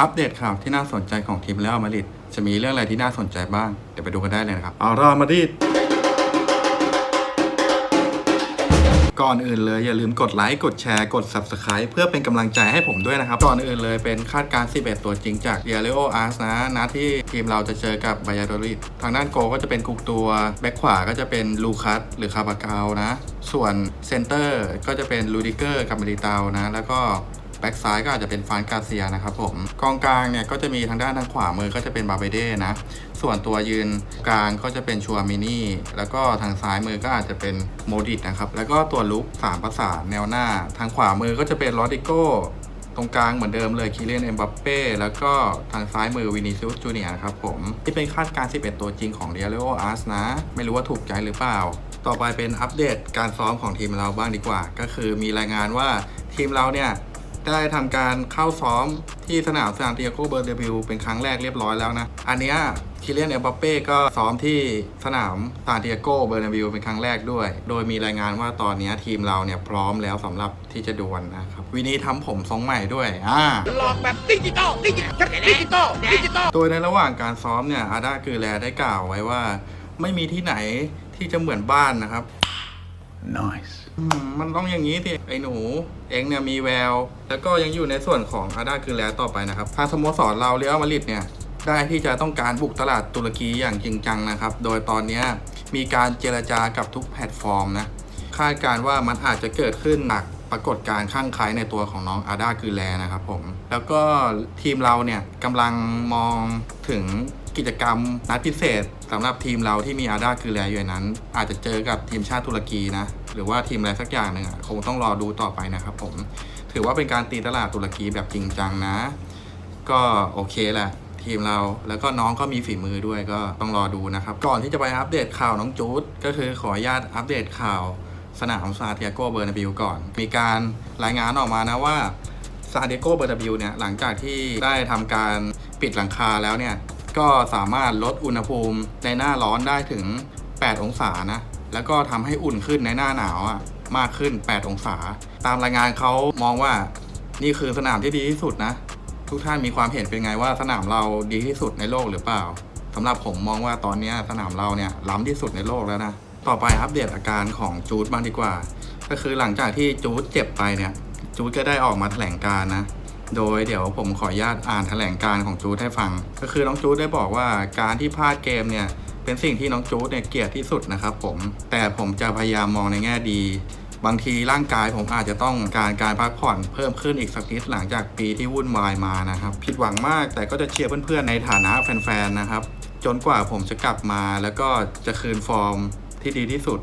อัปเดตข่าวที่น่าสนใจของทีมเรอัลมาดริดจะมีเรื่องอะไรที่น่าสนใจบ้าง เดี๋ยวไปดูกันได้เลยนะครับเอาเรอัลมาดริดก่อนอื่นเลยอย่าลืมกดไลค์กดแชร์กด Subscribe เพื่อเป็นกำลังใจให้ผมด้วยนะครับ ก่อนอื่นเลยเป็นคาดการณ์11 ตัวจริงจากเ i เ r โออาร์สนะนัดที่ทีมเราจะเจอกับบายาโดริดทางด้านโกก็จะเป็นกุกตัว แบ็คขวาก็จะเป็นลูคัสหรือคาบาเกานะ ส่วนเซนเตอร์ก็จะเป็นลูดิเกอร์กับมาริเตานะ แล้วก็ แบ็กซ้ายก็อาจจะเป็นฟานกาเซียนะครับผมกองกลางเนี่ยก็จะมีทางด้านทางขวามือก็จะเป็นบาเบเด้นะ ส่วนตัวยืนกลางก็จะเป็นชัวมินี่ แล้วก็ทางซ้ายมือก็อาจจะเป็นโมดิตนะครับ แล้วก็ตัวลุกสามประสานแนวหน้า ทางขวามือก็จะเป็นลอดิโกตรงกลางเหมือนเดิมเลยคิเลนเอ็มบัปเป้แล้วก็ทางซ้ายมือวินิซิอุสจูเนียครับผมที่เป็นคาดการณ์11 ตัวจริงของเ i เ r โออาร์สนะ ไม่รู้ว่าถูกใจหรือเปล่า ต่อไปเป็นอัปเดตการซ้อมของทีมเราบ้างดีกว่า ก็คือมีรายงานว่าทีมเราเนี่ย ได้ทำการเข้าซ้อมที่สนามซานติอาโกเบอร์เดบิวเป็นครั้งแรกเรียบร้อยแล้วนะ อันเนี้ยคิเลียนเอ็มบัปเป้ก็ซ้อมที่สนามซานติอาโกเบอร์เดบิวเป็นครั้งแรกด้วย โดยมีรายงานว่าตอนเนี้ยทีมเราเนี่ยพร้อมแล้วสำหรับที่จะดวลนะครับวินี้ทำผมทรงใหม่ด้วยอ่าหลอกแบบดิจิตอลดิจิตอลดิจิตอลดิจิตอลโดยในระหว่างการซ้อมเนี่ยอาดาคือแลได้กล่าวไว้ว่า ไม่มีที่ไหนที่จะเหมือนบ้านนะครับ Nice. มันต้องอย่างนี้สิไอ้หนู เองเนี่ยมีแวว แล้วก็ยังอยู่ในส่วนของอาดาคือแลต่อไปนะครับทางสโมสรเราเรียลมาดริดเนี่ยได้ที่จะต้องการบุกตลาดตุรกีอย่างจริงจังนะครับ โดยตอนนี้มีการเจรจากับทุกแพลตฟอร์มนะ คาดการณ์ว่ามันอาจจะเกิดขึ้นหนักปรากฏการข้างคล้ายในตัวของน้องอาดาคือแลนะครับผม แล้วก็ทีมเราเนี่ยกำลังมองถึงกิจกรรมนัดพิเศษสำหรับทีมเราที่มีอาดาคือแลอยู่นั้น อาจจะเจอกับทีมชาติตุรกีนะ หรือว่าทีมอะไรสักอย่างหนึ่งอะคงต้องรอดูต่อไปนะครับผมถือว่าเป็นการตีตลาดตุรกีแบบจริงจังนะ ก็โอเคแหละทีมเราแล้วก็น้องก็มีฝีมือด้วยก็ต้องรอดูนะครับ ก่อนที่จะไปอัปเดตข่าวน้องจูดก็คือขออนุญาตอัปเดตข่าวสนามซาเตียโกเบอร์นาบิวก่อน มีการรายงานออกมานะว่าซาเตียโกเบอร์นาบิวเนี่ยหลังจากที่ได้ทำการปิดหลังคาแล้วเนี่ยก็สามารถลดอุณหภูมิในหน้าร้อนได้ถึง 8 องศานะ แล้วก็ทำให้อุ่นขึ้นในหน้าหนาวอะมากขึ้น 8 องศา ตามรายงานเขามองว่านี่คือสนามที่ดีที่สุดนะ ทุกท่านมีความเห็นเป็นไงว่าสนามเราดีที่สุดในโลกหรือเปล่าสำหรับผมมองว่าตอนนี้สนามเราเนี่ยล้ำที่สุดในโลกแล้วนะ ต่อไปอัปเดตอาการของจูดบ้างดีกว่า ก็คือหลังจากที่จูดเจ็บไปเนี่ย จูดก็ได้ออกมาแถลงการ์นะโดยเดี๋ยวผมขออนุญาตอ่านแถลงการ์ของจูดให้ฟัง ก็คือน้องจูดได้บอกว่าการที่พลาดเกมเนี่ย เป็นสิ่งที่น้องจูดเนี่ยเกลียดที่สุดนะครับผมแต่ผมจะพยายามมองในแง่ดี บางทีร่างกายผมอาจจะต้องการการพักผ่อนเพิ่มขึ้นอีกสักนิดหลังจากปีที่วุ่นวายมานะครับผิดหวังมากแต่ก็จะเชียร์เพื่อนๆในฐานะแฟนๆนะครับ จนกว่าผมจะกลับมาแล้วก็จะคืนฟอร์มที่ดีที่สุด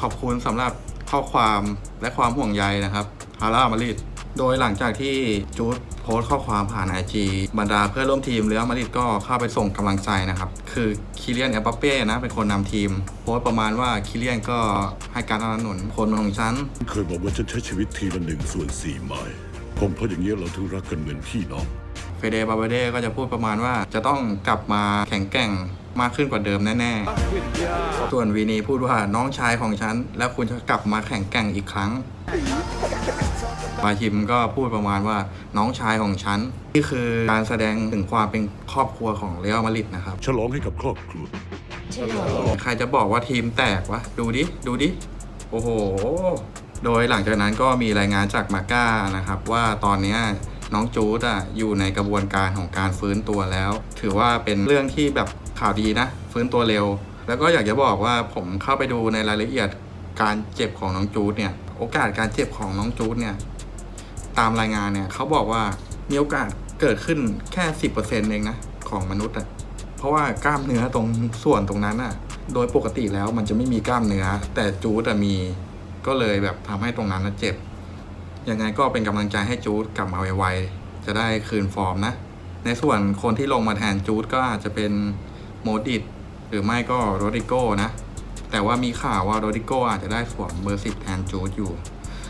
ขอบคุณสำหรับข้อความและความห่วงใยนะครับฮาร่ามาริด โดยหลังจากที่จูดโพสต์ข้อความผ่านไอจีบรรดาเพื่อนร่วมทีมเรอัลมาดริดก็เข้าไปส่งกำลังใจนะครับ คือคิเลียนเอมบัปเป้นะ เป็นคนนำทีม โพสต์ประมาณว่าคิเลียนก็ให้การสนับสนุนคนของฉัน เคยบอกว่าฉันใช้ชีวิตทีละหนึ่งส่วนสี่ไมล์คงเพราะอย่างนี้ยเราถึงรักกันเหมือนพี่น้องเฟเดบาเบเดก็จะพูดประมาณว่าจะต้องกลับมาแข็งแกร่ง มากขึ้นกว่าเดิมแน่ๆ ส่วนวีนีพูดว่าน้องชายของฉัน แล้วคุณจะกลับมาแข็งแกร่งอีกครั้งบาฮิมก็พูดประมาณว่าน้องชายของฉันนี่คือการแสดงถึงความเป็นครอบครัวของเรอัลมาดริดนะครับ ฉลองให้กับครอบครัว ใครจะบอกว่าทีมแตกวะ ดูดิ ดูดิ โอ้โห โดยหลังจากนั้นก็มีรายงานจากมาก้านะครับ ว่าตอนเนี้ยน้องจูดอะอยู่ในกระบวนการของการฟื้นตัวแล้ว ถือว่าเป็นเรื่องที่แบบ ข่าวดีนะ ฟื้นตัวเร็ว แล้วก็อยากจะบอกว่าผมเข้าไปดูในรายละเอียดการเจ็บของน้องจูดเนี่ย โอกาสการเจ็บของน้องจูดเนี่ย ตามรายงานเนี่ยเขาบอกว่ามีโอกาสเกิดขึ้นแค่สิบเปอร์เซ็นต์เองนะของมนุษย์อะ เพราะว่ากล้ามเนื้อตรงส่วนตรงนั้นอะ โดยปกติแล้วมันจะไม่มีกล้ามเนื้อ แต่จูดอะมี ก็เลยแบบทำให้ตรงนั้นเจ็บ ยังไงก็เป็นกำลังใจให้จูดกลับมาไวๆจะได้คืนฟอร์มนะ ในส่วนคนที่ลงมาแทนจูดก็อาจจะเป็น โมดิตหรือไม่ก็โรดิโก้นะ แต่ว่ามีข่าวว่าโรดิโก้อาจจะได้สวมเบอร์สิบแทนจูดอยู่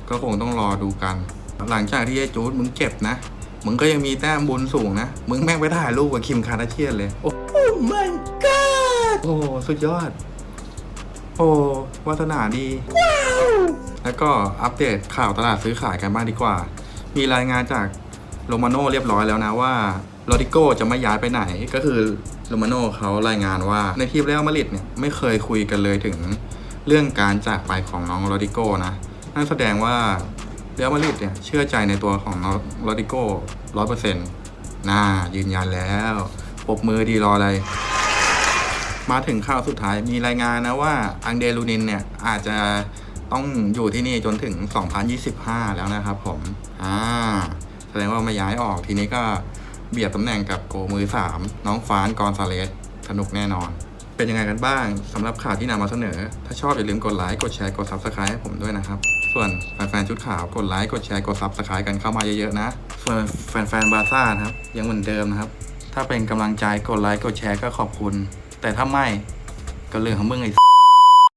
ก็คงต้องรอดูกัน หลังจากที่ไอ้จูดมึงเจ็บนะ มึงก็ยังมีแต้มบุญสูงนะ มึงแม่งไปถ่ายรูปกับคิมคาร์ดาเชียนเลย โอ้ my god โอ้ สุดยอด โอ้วาสนาดี แล้วก็อัปเดตข่าวตลาดซื้อขายกันบ้างดีกว่า มีรายงานจาก โรมาโน่เรียบร้อยแล้วนะว่าโรดิโกจะไม่ย้ายไปไหนก็คือโรมาโน่เขารายงานว่าในทีมเรอัลมาดริดเนี่ยไม่เคยคุยกันเลยถึงเรื่องการจากไปของน้องโรดิโกนะนั่นแสดงว่าเรอัลมาดริดเนี่ยเชื่อใจในตัวของน้องโรดิโก้ร้อยเปอร์เซ็นต์น่ายืนยันแล้วปบมือดีรออะไร มาถึงข่าวสุดท้ายมีรายงานนะว่าอังเดลูนินเนี่ยอาจจะต้องอยู่ที่นี่จนถึง 2025 แล้วนะครับผม อ่า แสดงว่าม่ย้ายออกทีนี้ก็เบียดตำแหน่งกับโกมือ 3 น้องฟานกอนซาเลสสนุกแน่นอน เป็นยังไงกันบ้างสำหรับข่าวที่นำมาเสนอ ถ้าชอบอย่าลืมกดไลค์กดแชร์กด Subscribe ให้ผมด้วยนะครับ ส่วนแฟนๆชุดขาวกดไลค์กดแชร์กด Subscribe กันเข้ามาเยอะๆนะ ส่วนแฟนๆบาร์ซ่านะครับยังเหมือนเดิมนะครับ ถ้าเป็นกำลังใจกดไลค์กดแชร์ก็ขอบคุณ แต่ถ้าไม่ก็เรื่องของมึงไอ้